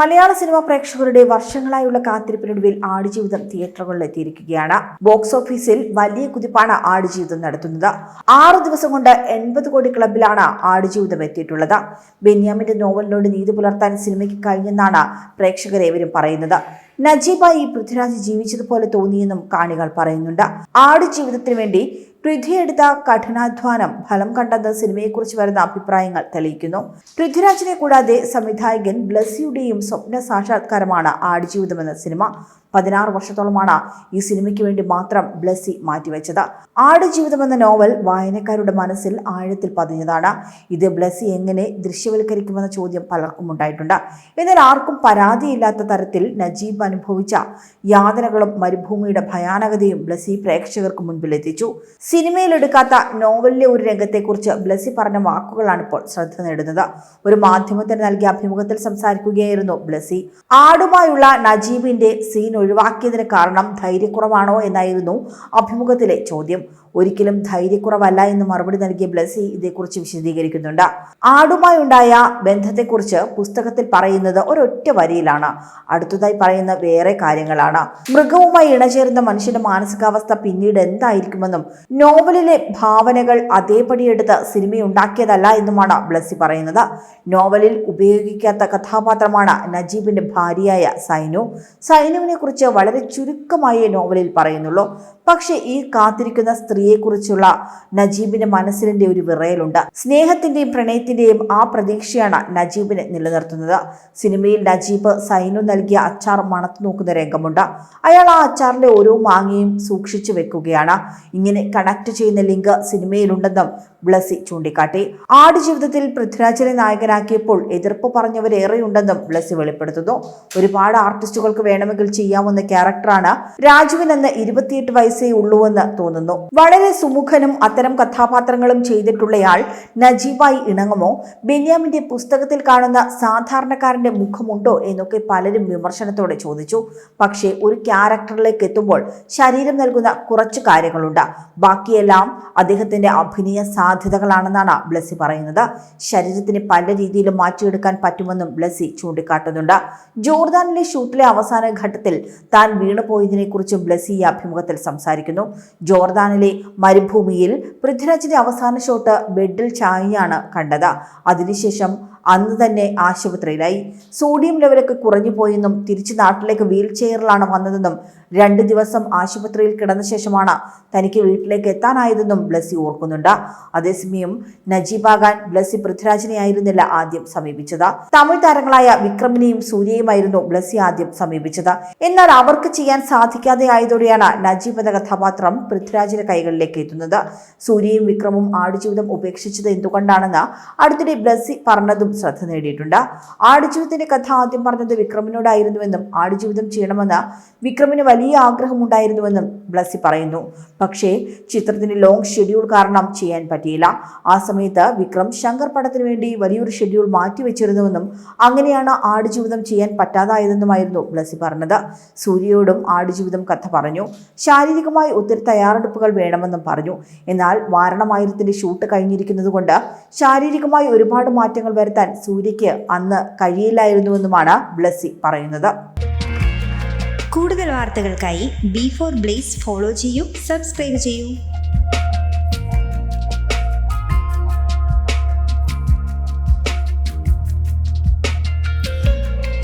മലയാള cinema പ്രേക്ഷകരുടെ വർഷങ്ങളായുള്ള കാത്തിരിപ്പിനൊടുവിൽ ആടുജീവിതം തിയേറ്ററുകളിൽ എത്തിയിരിക്കുകയാണ്. ബോക്സ് ഓഫീസിൽ വലിയ കുതിപ്പാണ് ആടുജീവിതം നടത്തുന്നത്. ആറ് ദിവസം കൊണ്ട് എൺപത് കോടി ക്ലബിലാണ് ആടുജീവിതം എത്തിയിട്ടുള്ളത്. ബെന്യാമിന്റെ നോവലിനോട് നീതി പുലർത്താൻ സിനിമയ്ക്ക് കഴിഞ്ഞെന്നാണ് പ്രേക്ഷകരേവരും പറയുന്നത്. നജീബായി പൃഥ്വിരാജ് ജീവിച്ചതുപോലെ തോന്നിയെന്നും കാണികൾ പറയുന്നുണ്ട്. ആടുജീവിതത്തിന് വേണ്ടി പൃഥ്വിയെടുത്ത കഠിനാധ്വാനം ഫലം കണ്ടെന്ന് സിനിമയെക്കുറിച്ച് വരുന്ന അഭിപ്രായങ്ങൾ തെളിയിക്കുന്നു. പൃഥ്വിരാജിനെ കൂടാതെ സംവിധായകൻ ബ്ലസ്സിയുടെയും സ്വപ്ന സാക്ഷാത്കാരമാണ് ആടുജീവിതം എന്ന സിനിമ. പതിനാറ് വർഷത്തോളമാണ് ഈ സിനിമയ്ക്ക് വേണ്ടി മാത്രം ബ്ലസ്സി മാറ്റിവെച്ചത്. ആടുജീവിതം എന്ന നോവൽ വായനക്കാരുടെ മനസ്സിൽ ആഴത്തിൽ പതിഞ്ഞതാണ്. ഇത് ബ്ലസ്സി എങ്ങനെ ദൃശ്യവൽക്കരിക്കുമെന്ന ചോദ്യം പലർക്കും ഉണ്ടായിട്ടുണ്ട്. എന്നാൽ ആർക്കും പരാതിയില്ലാത്ത തരത്തിൽ നജീബ് അനുഭവിച്ച യാതനകളും മരുഭൂമിയുടെ ഭയാനകതയും ബ്ലസ്സി പ്രേക്ഷകർക്ക് മുൻപിൽ എത്തിച്ചു സിനിമയിലെടുക്കാത്ത നോവലിലെ ഒരു രംഗത്തെക്കുറിച്ച് ബ്ലസ്സി പറഞ്ഞ വാക്കുകളാണ് ഇപ്പോൾ ശ്രദ്ധ നേടുന്നത്. ഒരു മാധ്യമത്തിന് നൽകിയ അഭിമുഖത്തിൽ സംസാരിക്കുകയായിരുന്നു ബ്ലസ്സി. ആടുമായുള്ള നജീബിന്റെ സീൻ ഒഴിവാക്കിയതിന് കാരണം ധൈര്യക്കുറവാണോ എന്നായിരുന്നു അഭിമുഖത്തിലെ ചോദ്യം. ഒരിക്കലും ധൈര്യക്കുറവല്ല എന്ന് മറുപടി നൽകിയ ബ്ലസി ഇതേക്കുറിച്ച് വിശദീകരിക്കുന്നുണ്ട്. ആടുമായുണ്ടായ ബന്ധത്തെക്കുറിച്ച് പുസ്തകത്തിൽ പറയുന്നത് ഒരൊറ്റ വരിയിലാണ്. അടുത്തതായി പറയുന്ന വേറെ കാര്യങ്ങളാണ്. മൃഗവുമായി ഇണചേർന്ന മനുഷ്യന്റെ മാനസികാവസ്ഥ പിന്നീട് എന്തായിരിക്കുമെന്നും നോവലിലെ ഭാവനകൾ അതേപടി എടുത്ത് സിനിമയുണ്ടാക്കിയതല്ല എന്നുമാണ് ബ്ലസി പറയുന്നത്. നോവലിൽ ഉപയോഗിക്കാത്ത കഥാപാത്രമാണ് നജീബിന്റെ ഭാര്യയായ സൈനു. സൈനുവിനെ കുറിച്ച് വളരെ ചുരുക്കമായേ നോവലിൽ പറയുന്നുള്ളൂ. പക്ഷേ ഈ കാത്തിരിക്കുന്ന സ്ത്രീയെക്കുറിച്ചുള്ള നജീബിന്റെ മനസ്സിലിന്റെ ഒരു വിറയലുണ്ട്. സ്നേഹത്തിന്റെയും പ്രണയത്തിന്റെയും ആ പ്രതീക്ഷയാണ് നജീബിനെ നിലനിർത്തുന്നത്. സിനിമയിൽ നജീബ് സൈനു നൽകിയ അച്ചാർ മണത്തു നോക്കുന്ന രംഗമുണ്ട്. അയാൾ ആ അച്ചാറിന്റെ ഓരോ മാങ്ങയും സൂക്ഷിച്ചു വെക്കുകയാണ്. ഇങ്ങനെ കണക്ട് ചെയ്യുന്ന ലിങ്ക് സിനിമയിലുണ്ടെന്നും ബ്ലസി ചൂണ്ടിക്കാട്ടി. ആടുജീവിതത്തിൽ പൃഥ്വിരാജിനെ നായകനാക്കിയപ്പോൾ എതിർപ്പ് പറഞ്ഞവരേറെയുണ്ടെന്നും ബ്ലസി വെളിപ്പെടുത്തുന്നു. ഒരുപാട് ആർട്ടിസ്റ്റുകൾക്ക് വേണമെങ്കിൽ ചെയ്യാവുന്ന ക്യാരക്ടറാണ് രാജുവിനെന്ന് ഇരുപത്തിയെട്ട് വയസ്സേ ഉള്ളൂവെന്ന് തോന്നുന്നു. വളരെ സുമുഖനും അത്തരം കഥാപാത്രങ്ങളും ചെയ്തിട്ടുള്ളയാൾ നജീബായി ഇണങ്ങുമോ? ബെന്യാമിന്റെ പുസ്തകത്തിൽ കാണുന്ന സാധാരണക്കാരന്റെ മുഖമുണ്ടോ എന്നൊക്കെ പലരും വിമർശനത്തോടെ ചോദിച്ചു. പക്ഷേ ഒരു ക്യാരക്ടറിലേക്ക് എത്തുമ്പോൾ ശരീരം നൽകുന്ന കുറച്ച് കാര്യങ്ങളുണ്ട്. ബാക്കിയെല്ലാം അദ്ദേഹത്തിന്റെ അഭിനയ സാധ്യതകളാണെന്നാണ് ബ്ലസ്സി പറയുന്നത്. ശരീരത്തിന് പല രീതിയിലും മാറ്റിയെടുക്കാൻ പറ്റുമെന്നും ബ്ലസ്സി ചൂണ്ടിക്കാട്ടുന്നുണ്ട്. ജോർദാനിലെ ഷൂട്ടിലെ അവസാന ഘട്ടത്തിൽ താൻ വീണുപോയതിനെ കുറിച്ച് ബ്ലസ്സി ഈ അഭിമുഖത്തിൽ സംസാരിക്കുന്നു. ജോർദാനിലെ മരുഭൂമിയിൽ പൃഥ്വിരാജിന്റെ അവസാന ഷോട്ട് ബെഡിൽ ചായയാണ് കണ്ടത്. അതിനുശേഷം അന്ന് തന്നെ ആശുപത്രിയിലായി. സോഡിയം ലെവലൊക്കെ കുറഞ്ഞു പോയെന്നും തിരിച്ച് നാട്ടിലേക്ക് വീൽ ചെയറിലാണ് വന്നതെന്നും രണ്ട് ദിവസം ആശുപത്രിയിൽ കിടന്ന ശേഷമാണ് തനിക്ക് വീട്ടിലേക്ക് എത്താനായതെന്നും ബ്ലസി ഓർക്കുന്നുണ്ട്. അതേസമയം നജീബാകാൻ ബ്ലസി പൃഥ്വിരാജിനെ ആയിരുന്നില്ല ആദ്യം സമീപിച്ചത്. തമിഴ് താരങ്ങളായ വിക്രമിനെയും സൂര്യയുമായിരുന്നു ബ്ലസി ആദ്യം സമീപിച്ചത്. എന്നാൽ അവർക്ക് ചെയ്യാൻ സാധിക്കാതെ ആയതോടെയാണ് നജീബ് എന്ന കഥാപാത്രം പൃഥ്വിരാജിന്റെ കൈകളിലേക്ക് എത്തുന്നത്. സൂര്യയും വിക്രമും ആടുജീവിതം ഉപേക്ഷിച്ചത് എന്തുകൊണ്ടാണെന്ന് അടുത്തിടെ ബ്ലസി പറഞ്ഞതും ശ്രദ്ധ നേടിയിട്ടുണ്ട്. ആടുജീവിതത്തിന്റെ കഥ ആദ്യം പറഞ്ഞത് വിക്രമിനോടായിരുന്നുവെന്നും ആടുജീവിതം ചെയ്യണമെന്ന് വിക്രമിന് വലിയ ആഗ്രഹമുണ്ടായിരുന്നുവെന്നും ബ്ലസ്സി പറയുന്നു. പക്ഷേ ചിത്രത്തിന്റെ ലോങ് ഷെഡ്യൂൾ കാരണം ചെയ്യാൻ പറ്റിയില്ല. ആ സമയത്ത് വിക്രം ശങ്കർ പടത്തിന് വേണ്ടി വലിയൊരു ഷെഡ്യൂൾ മാറ്റിവെച്ചിരുന്നുവെന്നും അങ്ങനെയാണ് ആടുജീവിതം ചെയ്യാൻ പറ്റാതായതെന്നുമായിരുന്നു ബ്ലസ്സി പറഞ്ഞത്. സൂര്യയോടും ആടുജീവിതം കഥ പറഞ്ഞു. ശാരീരികമായി ഒത്തിരി തയ്യാറെടുപ്പുകൾ വേണമെന്നും പറഞ്ഞു. എന്നാൽ വാരണമായിരത്തിന്റെ ഷൂട്ട് കഴിഞ്ഞിരിക്കുന്നത് കൊണ്ട് ശാരീരികമായി ഒരുപാട് മാറ്റങ്ങൾ വരുത്താൻ സൂര്യയ്ക്ക് അന്ന് കഴിയില്ലായിരുന്നുവെന്നുമാണ് ബ്ലസ്സി പറയുന്നത്. കൂടുതൽ വാർത്തകൾക്കായി ബി ഫോർ ബ്ലേസ് ഫോളോ ചെയ്യൂ സബ്സ്ക്രൈബ് ചെയ്യൂ.